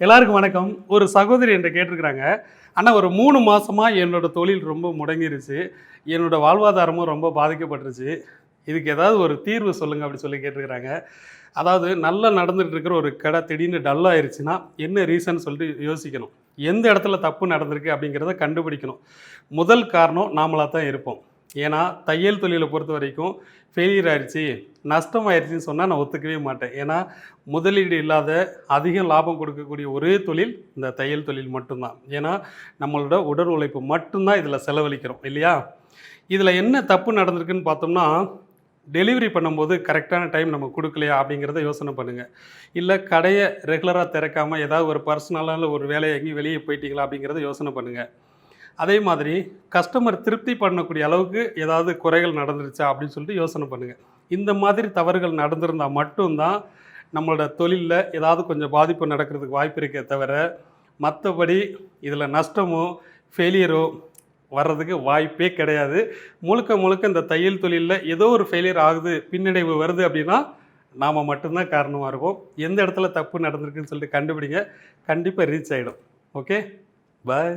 எல்லாருக்கும் வணக்கம். ஒரு சகோதரி என்கிட்ட கேட்டிருக்கிறாங்க. ஆனால் ஒரு மூணு மாதமாக என்னோட தொழில் ரொம்ப முடங்கிருச்சு. என்னோட வாழ்வாதாரமும் ரொம்ப பாதிக்கப்பட்டுருச்சு. இதுக்கு ஏதாவது ஒரு தீர்வு சொல்லுங்கள் அப்படி சொல்லி கேட்டிருக்கிறாங்க. அதாவது நல்லா நடந்துகிட்டு இருக்கிற ஒரு கடை திடீர்னு டல் ஆயிடுச்சுன்னா என்ன ரீசன் சொல்லிட்டு யோசிக்கணும். எந்த இடத்துல தப்பு நடந்திருக்கு அப்படிங்கிறத கண்டுபிடிக்கணும். முதல் காரணம் நாமளாக தான் இருப்போம். ஏன்னா தையல் தொழிலை பொறுத்த வரைக்கும் ஃபெயிலியர் ஆயிடுச்சு நஷ்டம் ஆயிடுச்சுன்னு சொன்னால் நான் ஒத்துக்கவே மாட்டேன். ஏன்னா முதலீடு இல்லாத அதிக லாபம் கொடுக்கக்கூடிய ஒரே தொழில் இந்த தையல் தொழில் மட்டும்தான். ஏன்னா நம்மளோட உடல் உழைப்பு மட்டும்தான் இதில் செலவழிக்கிறோம் இல்லையா? இதில் என்ன தப்பு நடந்திருக்குன்னு பார்த்தோம்னா டெலிவரி பண்ணும்போது கரெக்டான டைம் நம்ம கொடுக்கலையா அப்படிங்கிறத யோசனை பண்ணுங்கள் இல்லை கடையை ரெகுலராக திறக்காமல் ஏதாவது ஒரு பர்சனலான ஒரு வேலையை எங்கேயும் வெளியே போயிட்டீங்களா அப்படிங்கிறத யோசனை பண்ணுங்கள் அதே மாதிரி கஸ்டமர் திருப்தி பண்ணக்கூடிய அளவுக்கு ஏதாவது குறைகள் நடந்துருச்சா அப்படின்னு சொல்லிட்டு யோசனை பண்ணுங்கள் இந்த மாதிரி தவறுகள் நடந்திருந்தால் மட்டும்தான் நம்மளோட தொழிலில் ஏதாவது கொஞ்சம் பாதிப்பு நடக்கிறதுக்கு வாய்ப்பு இருக்கே தவிர மற்றபடி இதில் நஷ்டமோ ஃபெயிலியரோ வர்றதுக்கு வாய்ப்பே கிடையாது. முழுக்க முழுக்க இந்த தையல் தொழிலில் ஏதோ ஒரு ஃபெயிலியர் ஆகுது பின்னடைவு வருது அப்படின்னா நாம் மட்டும்தான் காரணமாக இருக்கும் எந்த இடத்துல தப்பு நடந்திருக்குன்னு சொல்லிட்டு கண்டுபிடிங்க. கண்டிப்பாக ரீச் ஆகிடும் ஓகே பாய்